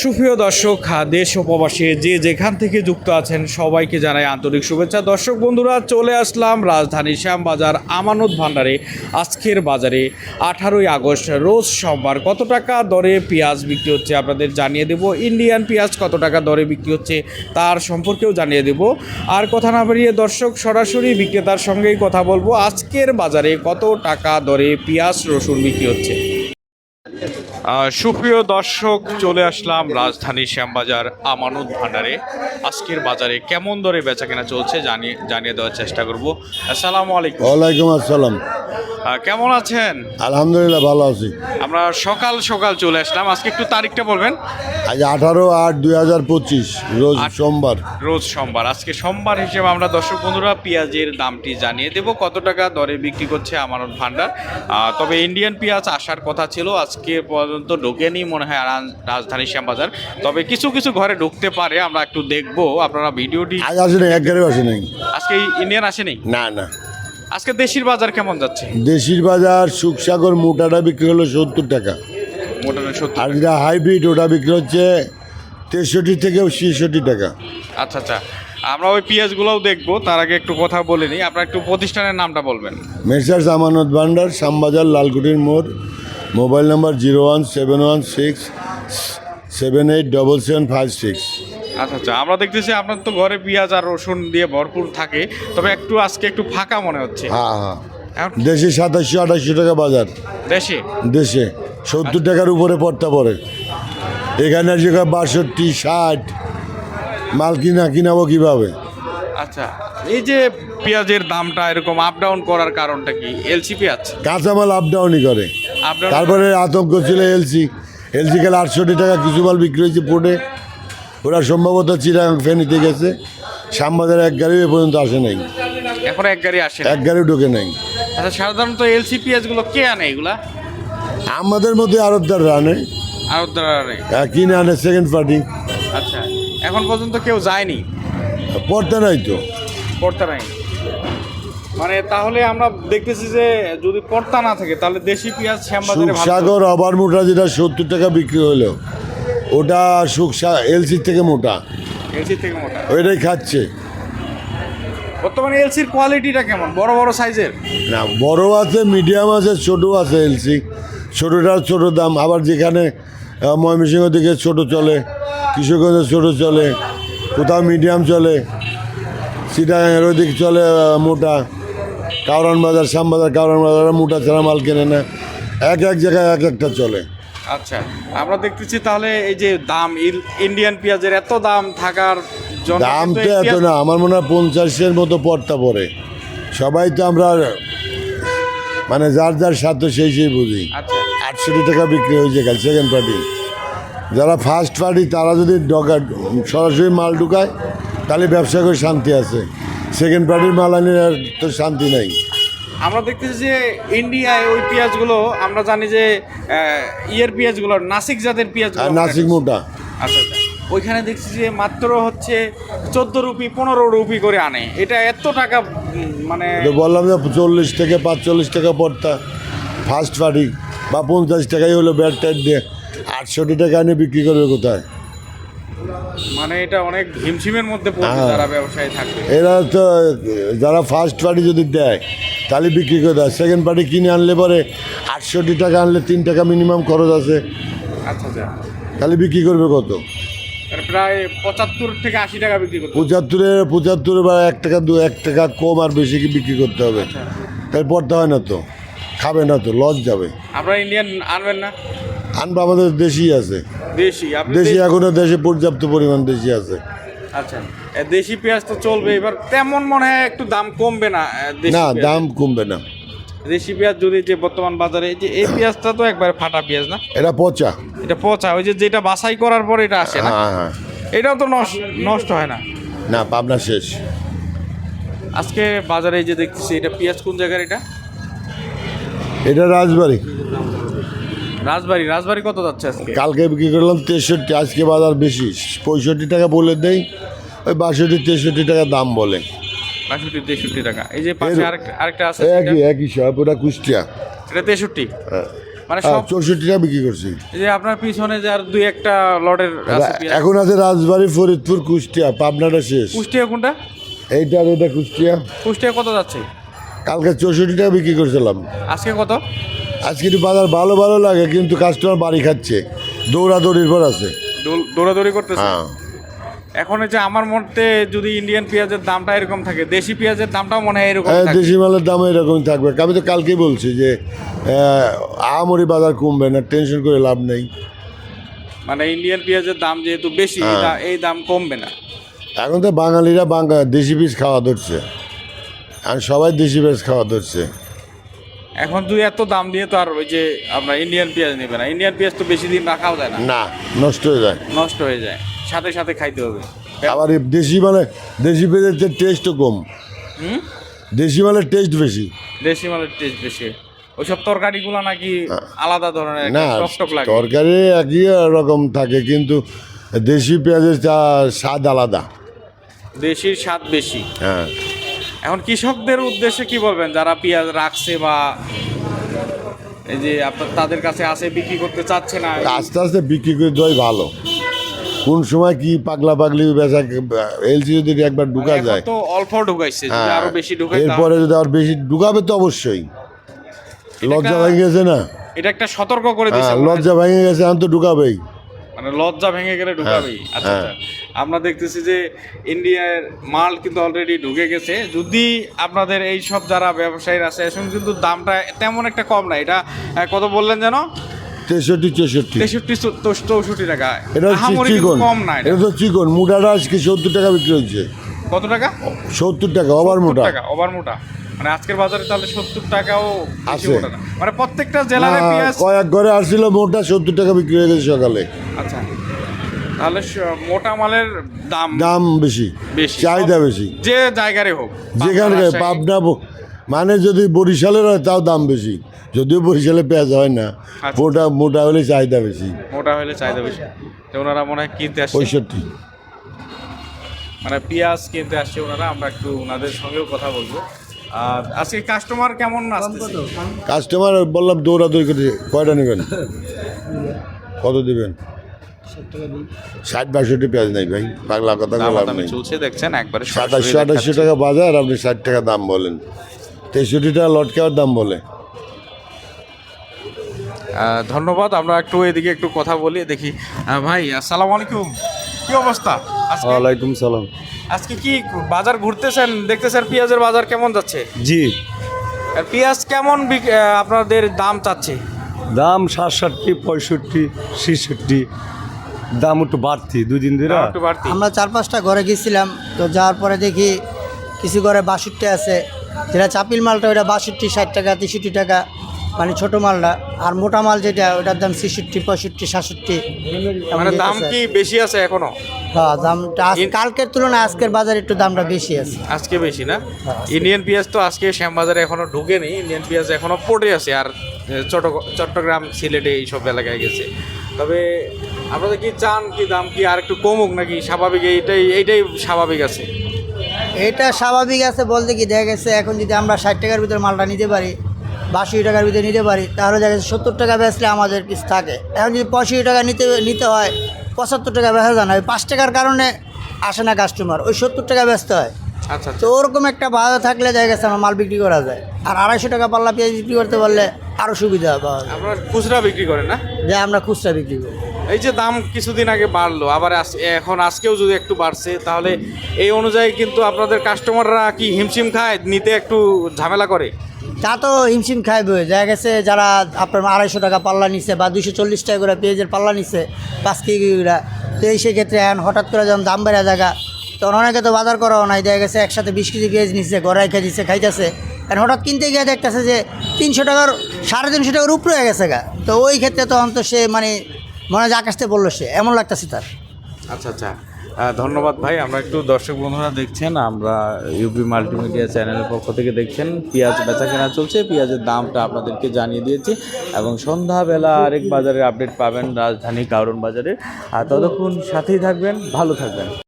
সুপ্রিয় দর্শক দেশ ও প্রবাসী যে যেখান থেকে যুক্ত আছেন, সবাইকে জানাই আন্তরিক শুভেচ্ছা। দর্শক বন্ধুরা, চলে আসলাম রাজধানী শ্যামবাজার আমানত ভান্ডারে। আজকের বাজারে আঠারোই আগস্ট, রোজ সোমবার। কত টাকা দরে পেঁয়াজ বিক্রি হচ্ছে আপনাদের জানিয়ে দেব। ইন্ডিয়ান পেঁয়াজ কত টাকা দরে বিক্রি হচ্ছে তার সম্পর্কেও জানিয়ে দেব। আর কথা না বাড়িয়ে দর্শক, সরাসরি বিক্রেতার সঙ্গেই কথা বলব। আজকের বাজারে কত টাকা দরে পেঁয়াজ, রসুন বিক্রি হচ্ছে? সুপ্রিয় দর্শক চলে আসলাম রাজধানী শ্যামবাজার আমানত ভান্ডারে আজকের বাজারে কেমন দরে বেচা কেনা চলছে জানিয়ে জানিয়ে দেওয়ার চেষ্টা করব। আসসালামু আলাইকুম। ওয়ালাইকুম আসসালাম। কেমন আছেন? আলহামদুলিল্লাহ ভালো আছি। আমরা সকাল সকাল চলে আসলাম। আজকে একটু তারিখটা বলবেন? আজ আঠারো আট দুই হাজার পঁচিশ রোজ সোমবার। রোজ সোমবার। আজকে সোমবার হিসেবে আমরা দর্শক বন্ধুরা পেঁয়াজের দামটি জানিয়ে দেব। কত টাকা দরে বিক্রি করছে আমানত ভান্ডার তবে ইন্ডিয়ান পেঁয়াজ আসার কথা ছিল। আজকে পর্যন্ত ঢোকেনি মনে হয় রাজ- রাজধানী শ্যামবাজার। তবে কিছু কিছু ঘরে ঢুকতে পারে আমরা একটু দেখব। আপনারা ভিডিওটি আজ আসে এক গাড়িও আসে নাই আজকে ইন্ডিয়ান আসেনি? না না। আজকে দেশির বাজার কেমন যাচ্ছে? দেশির বাজার সুখসাগর মোটাটা বিক্রি হলো সত্তর টাকা। মোটামুটি সত্যি আর যেটা হাইব্রিড ওটা বিক্রি হচ্ছে তেষট্টি থেকে ছেষট্টি টাকা। আচ্ছা আচ্ছা। আমরা ওই পেঁয়াজগুলোও দেখব তার আগে একটু কথা বলে নিই। আপনার একটু প্রতিষ্ঠানের নামটা বলবেন। মেসার্স আমানত ভান্ডার শ্যামবাজার লালকুটির মোড়। Mobile number zero one seven one six seven eight double seven five six. আচ্ছা আচ্ছা আমরা দেখতেছি আপনার তো ঘরে পেঁয়াজ আর রসুন দিয়ে ভরপুর থাকে তবে একটু আজকে একটু ফাঁকা মনে হচ্ছে। হ্যাঁ হ্যাঁ। দেশে সাতাশশো আঠাশশো টাকা বাজার। দেশে? দেশে। সত্তর টাকার উপরে পড়তে পড়ে এখানে যেটা বাষট্টি ষাট মাল কিনা কিনাবো কীভাবে? আচ্ছা এই যে পেঁয়াজের দামটা এরকম আপ ডাউন করার কারণটা কি? এলসি পেঁয়াজ কাঁচামাল আপ ডাউনই করে। তারপরে আতঙ্ক ছিল এলসি এলসি গেলে আটষট্টি টাকা কিছু মাল বিক্রি হয়েছে পোটে ওরা সম্ভবত চিরাং ফেনিতে গেছে। শ্যামবাজার এক গাড়ি এ পর্যন্ত আসে নাই। এখন এক গাড়ি আসে এক গাড়ি ঢোকে নাই। আচ্ছা সাধারণত এলসি পেঁয়াজগুলো কে আনে এগুলা? আমাদের মধ্যে আরবদার রানে আর নেই কিনে আনে সেকেন্ড পার্টি আচ্ছা এখন পর্যন্ত কেউ যায়নি? পড়তে নাই তো। পড়তে নাই? মানে তাহলে আমরা দেখতেছি যে যদি পড়তা না থাকে তাহলে দেশি পেঁয়াজ শ্যামবাজারে সুখসাগর আবার মোটা যেটা সত্তর টাকা বিক্রি হলো ওটা সুখসা এলসির থেকে মোটা। এলসি থেকে মোটা। ওইটাই খাচ্ছে। বর্তমানে এলসির কোয়ালিটিটা কেমন? বড় বড় সাইজের? না বড় আছে মিডিয়াম আছে ছোটো আছে এলসি। ছোটোটার ছোটো দাম আবার যেখানে ময়মনসিংহ দিকে ছোটো চলে কৃষকগঞ্জে ছোটো চলে কোথাও মিডিয়াম চলে সিটাগাঙের ওইদিকে চলে মোটা। কাউরান বাজার শ্যামবাজার কাউরান বাজারে মোটা ছাড়া মাল কেনে না। এক এক জায়গায় এক একটা চলে। আচ্ছা আমরা দেখতেছি তাহলে এই যে দাম ইন্ডিয়ান পেঁয়াজের এত দাম থাকার দাম তো এত না আমার মনে হয় পঞ্চাশের মতো পড়তা পড়ে। সবাই তো আমরা মানে যার যার স্বার্থ সেই সেই বুঝি। আচ্ছা। আটষট্টি টাকা বিক্রি হয়েছে কাল সেকেন্ড পার্টি যারা ফার্স্ট পার্টি তারা যদি ডকা সরাসরি মাল ঢুকায় তাহলে ব্যবসা করে শান্তি আছে। সেকেন্ড পার্টির মাল আনি আর তো শান্তি নাই। আমরা দেখতেছি যে ইন্ডিয়ায় ওই পেঁয়াজগুলো আমরা জানি যে ইয়ের পেঁয়াজগুলো নাসিক জাতের পেঁয়াজ নাসিক মোটা আচ্ছা আচ্ছা। ওইখানে দেখছি যে মাত্র হচ্ছে চোদ্দ রুপি পনেরো রুপি করে আনে। এটা এত টাকা মানে বললাম যে চল্লিশ থেকে পাঁচচল্লিশ টাকা পড়তা। ফার্স্ট পার্টি বা পঞ্চাশ টাকাই হলো ব্যাট টাইট দিয়ে। আটষট্টি টাকা এনে বিক্রি করবে কোথায়? মানে এটা অনেক হিমশিমের মধ্যে পড়বে হ্যাঁ। যারা ব্যবসায়ী থাকবে। এরা তো যারা ফার্স্ট পার্টি যদি দেয় তাহলে বিক্রি করে দেয়। সেকেন্ড পার্টি কিনে আনলে পরে আটষট্টি টাকা আনলে তিন টাকা মিনিমাম খরচ আছে। আচ্ছা আচ্ছা। তাহলে বিক্রি করবে কত? প্রায় পঁচাত্তর থেকে আশি টাকা বিক্রি করতে পঁচাত্তরে পঁচাত্তরে বা এক টাকা দু এক টাকা কম আর বেশি কি বিক্রি করতে হবে? তাই পড়তে হয় না তো। খাবে না তো লস যাবে। আপনারা ইন্ডিয়ান আনবেন না? আনবা আমাদের দেশি আছে। দেশি দেশি এখনও দেশে পর্যাপ্ত পরিমাণ দেশি আছে। আচ্ছা দেশি পেঁয়াজ তো চলবে এবার তেমন মনে হয় একটু দাম কমবে না না দাম কমবে না। দেশি পেঁয়াজ যদি যে বর্তমান বাজারে এই যে এই পেঁয়াজটা তো একবারে ফাটা পেঁয়াজ না? এটা পচা। এটা পচা ওই যে যেটা বাছাই করার পর এটা আসে না? হ্যাঁ হ্যাঁ। এটাও তো নষ্ট নষ্ট হয় না? না পাবনা শেষ। আজকে বাজারে যে দেখতেছি এটা পেঁয়াজ কোন জায়গার এটা? এটা রাজবাড়ি। রাজবাড়ি রাজবাড়ি কত যাচ্ছে আজকে? কালকে বিক্রি করলাম তেষট্টি আজকে বাজার বেশি। পঁয়ষট্টি টাকা বলে দেই ওই বাষট্টি তেষট্টি টাকা দাম বলে। বাষট্টি তেষট্টি টাকা। এই যে পাশে আরেকটা আরেকটা আছে একই একই সব ওটা কুষ্টিয়া। এটা তেষট্টি? হ্যাঁ। মানে হ্যাঁ, সব চৌষট্টি টাকা বিক্রি করছি। এই যে আপনার পিছনে যে আর দুই একটা লটের এখন আছে রাজবাড়ি ফরিদপুর কুষ্টিয়া পাবনাটা শেষ। কুষ্টিয়া কোনটা? এইটা এটা কুষ্টিয়া। কুষ্টিয়া কত যাচ্ছে? কালকে চৌষট্টি টাকা বিক্রি করছিলাম। আজকে কত? আজকে একটু বাজার ভালো ভালো লাগে কিন্তু কাস্টমার বাড়ি খাচ্ছে। দৌড়াদৌড়ির পর আছে। দৌড়াদৌড়ি করতেছে? হ্যাঁ। এখন হচ্ছে আমার মতে যদি ইন্ডিয়ান পেঁয়াজের দামটা এরকম থাকে দেশি পেঁয়াজের দামটাও মনে হয় এরকম হ্যাঁ, দেশি মালের দাম এরকম থাকবে। আমি তো কালকেই বলছি যে আমরি বাজার কমবে না টেনশন করে লাভ নেই। মানে ইন্ডিয়ান পেঁয়াজের দাম যেহেতু বেশি হ্যাঁ। এই দাম কমবে না। এখন তো বাঙালিরা বাঙা দেশি পিস খাওয়া ধরছে। আর সবাই দেশি পেঁয়াজ খাওয়া ধরছে। এখন তুই এত দাম দিয়ে তো আর ওই যে আমরা ইন্ডিয়ান পেঁয়াজ নেবে না। ইন্ডিয়ান পেঁয়াজ তো বেশি দিন রাখাও যায় না। না নষ্ট হয়ে যায়। নষ্ট হয়ে যায়। সাথে সাথে খাইতে হবে। আবার এই দেশি মানে দেশি পেঁয়াজের টেস্টও কম। হুম? দেশি মালের টেস্ট বেশি। দেশি মালের টেস্ট বেশি। ওইসব তরকারিগুলো নাকি আলাদা ধরনের না টক লাগে। তরকারি একই রকম থাকে কিন্তু দেশি পেঁয়াজের স্বাদ আলাদা। দেশির স্বাদ বেশি। হ্যাঁ। এখন কৃষকদের উদ্দেশ্যে কি বলবেন? যারা পেঁয়াজ রাখছে বা এই যে আপনার তাদের কাছে আসে বিক্রি করতে চাচ্ছে না? আস্তে আস্তে বিক্রি করে দেওয়াই ভালো। কোন সময় কি পাগলা পাগলি বেচা এলসি যদি একবার ঢুকা যায়। তো অল্প ঢুকাইছে যদি হ্যাঁ, আরও বেশি ঢুকাই এরপরে যদি আর বেশি ঢুকাবে তো অবশ্যই। লজ্জা ভেঙে গেছে না? এটা একটা সতর্ক করে দিচ্ছে হ্যাঁ হয়। লজ্জা ভেঙে গেছে এখন তো ঢুকাবেই। মানে লজ্জা ভেঙে গেলে ঢুকাবেই। আচ্ছা হ্যাঁ। আচ্ছা আমরা দেখতেছি যে ইন্ডিয়ার মাল কিন্তু অলরেডি ঢুকে গেছে। যদি আপনাদের এই সব যারা ব্যবসায়ীর আছে এখন কিন্তু দামটা তেমন একটা কম না। এটা কত বললেন যেন? তেষট্টি চৌষট্টি। তেষট্টি চৌষট্টি টাকা। এটা চিকন। কম না এটা। তো চিকন। মোটাটা আজকে সত্তর টাকা বিক্রি হচ্ছে কত টাকা? সত্তর টাকা ওভার মোটা। টাকা ওভার মোটা। মানে আজকের বাজারে তাহলে সত্তর টাকাও আছে। না। মানে প্রত্যেকটা জেলার কয়েক ঘরে আসছিল মোটা সত্তর টাকা বিক্রি হয়ে গেছে সকালে। আচ্ছা। তাহলে মোটা মালের দাম দাম বেশি বেশি। চাহিদা বেশি। যে জায়গারে হোক যেখানে পাবনা, মানে যদি বরিশালের হয় তাও দাম বেশি। যদিও বরিশালে পেঁয়াজ হয় না আচ্ছা। মোটা মোটা হলে চাহিদা বেশি। মোটা হলে চাহিদা বেশি। তো ওনারা মনে হয় কিনতে আসছে। পঁয়ষট্টি। মানে পেঁয়াজ কিনতে আসছে ওনারা আমরা একটু ওনাদের সঙ্গেও কথা বলব। আর আজকে কাস্টমার কেমন আসতেছে? কাস্টমার বললাম দৌড়াদৌড়ি করে কয়টা নেবেন? কত দিবেন? ষাট বাষট্টি পেঁয়াজ নেই ভাই পাগলা কথা নেই। চলছে দেখছেন একবারে সাতাশশো আঠাশশো টাকা বাজার আপনি ষাট টাকা দাম বলেন। তেষট্টি টাকা লটকাওয়ার দাম বলে। ধন্যবাদ আমরা একটু এদিকে একটু কথা বলি দেখি। ভাই আসসালামু আলাইকুম। কি অবস্থা? ওয়ালাইকুম সালাম। আজকে কি বাজার ঘুরতেছেন? দেখতেছেন পেঁয়াজের বাজার কেমন যাচ্ছে? জি। আর পেঁয়াজ কেমন আপনাদের দাম চাচ্ছে? দাম সাতষট্টি পঁয়ষট্টি ছেষট্টি দাম একটু বাড়তি দুই দিন ধরে? একটু বাড়তি। আমরা চার পাঁচটা ঘরে গেছিলাম তো যাওয়ার পরে দেখি কিছু ঘরে বাষট্টি আছে। যেটা চাপিল মালটা ওটা বাষট্টি ষাট টাকা তেষট্টি টাকা মানে ছোট মালটা। আর মোটা মাল যেটা ওটার দাম ছেষট্টি পঁয়ষট্টি সাতষট্টি মানে দাম কি বেশি আছে এখনও? হ্যাঁ দামটা কালকের তুলনায় আজকের বাজারে একটু দামটা বেশি আছে। আজকে বেশি না? ইন্ডিয়ান পেঁয়াজ তো আজকে শ্যামবাজারে এখনও ঢুকেনি। ইন্ডিয়ান পেঁয়াজ এখনও পড়ে আছে। আর চট্ট চট্টগ্রাম সিলেটে এইসব এলাকায় গেছে। তবে আপনাদের কি চান কি দাম কি আর একটু কমুক নাকি স্বাভাবিক? এইটাই এইটাই স্বাভাবিক আছে। এটা স্বাভাবিক আছে বলতে কি দেখা গেছে এখন যদি আমরা ষাট টাকার ভিতরে মালটা নিতে পারি বাষট্টি টাকার ভিতরে নিতে পারি তাহলে দেখা যাচ্ছে সত্তর টাকা বেচলে আমাদের কিছু থাকে। এখন যদি পঁয়ষট্টি টাকা নিতে নিতে হয় পঁচাত্তর টাকা বেচা যায় না। ওই পাঁচ টাকার কারণে আসে না কাস্টমার ওই সত্তর টাকা বেচতে হয়। আচ্ছা তো ওরকম একটা বাজার থাকলে দেখা গেছে আমার মাল বিক্রি করা যায়। আর আড়াইশো টাকা পাল্লা পেঁয়াজ বিক্রি করতে পারলে আরও সুবিধা পাওয়া যায়। আপনারা খুচরা বিক্রি করেন না? যে আমরা খুচরা বিক্রি করি। এই যে দাম কিছুদিন আগে বাড়লো, আবার এখন আজকেও যদি একটু বাড়ছে, তাহলে এই অনুযায়ী কিন্তু আপনাদের কাস্টমাররা কি হিমশিম খায়, নিতে একটু ঝামেলা করে? তা তো হিমশিম খাইবে দেখা গেছে যারা আপনার আড়াইশো টাকা পাল্লা নিছে বা দুশো চল্লিশ টাকা করে পেঁয়াজের পাল্লা নিছে, পাঁচ কেজিরা তো এই সেক্ষেত্রে এখন হঠাৎ করে যখন দাম বেড়ে জায়গা, তখন অনেকে তো বাজার করাও নাই, দেখা গেছে একসাথে বিশ কেজি পেঁয়াজ নিচ্ছে গড়াই খেয়ে দিচ্ছে খাইতেছে। এখন হঠাৎ কিনতে গিয়ে দেখতেছে যে তিনশো টাকার, সাড়ে তিনশো টাকার উপরে হয়ে গেছে গা। তো ওই ক্ষেত্রে তখন তো সে মানে মনে হয় যে আকাশতে বলল সে, এমন লাগতেছে তার। আচ্ছা আচ্ছা। ধন্যবাদ ভাই, আমরা একটু দর্শক বন্ধুরা দেখছেন, আমরা ইউপি মাল্টিমিডিয়া চ্যানেলের পক্ষ থেকে দেখছেন, পেঁয়াজ বেচা কেনা চলছে, পেঁয়াজের দামটা আপনাদেরকে জানিয়ে দিয়েছি এবং সন্ধ্যাবেলা আরেক বাজারের আপডেট পাবেন রাজধানী কারণ বাজারে। আর ততক্ষণ সাথেই থাকবেন, ভালো থাকবেন।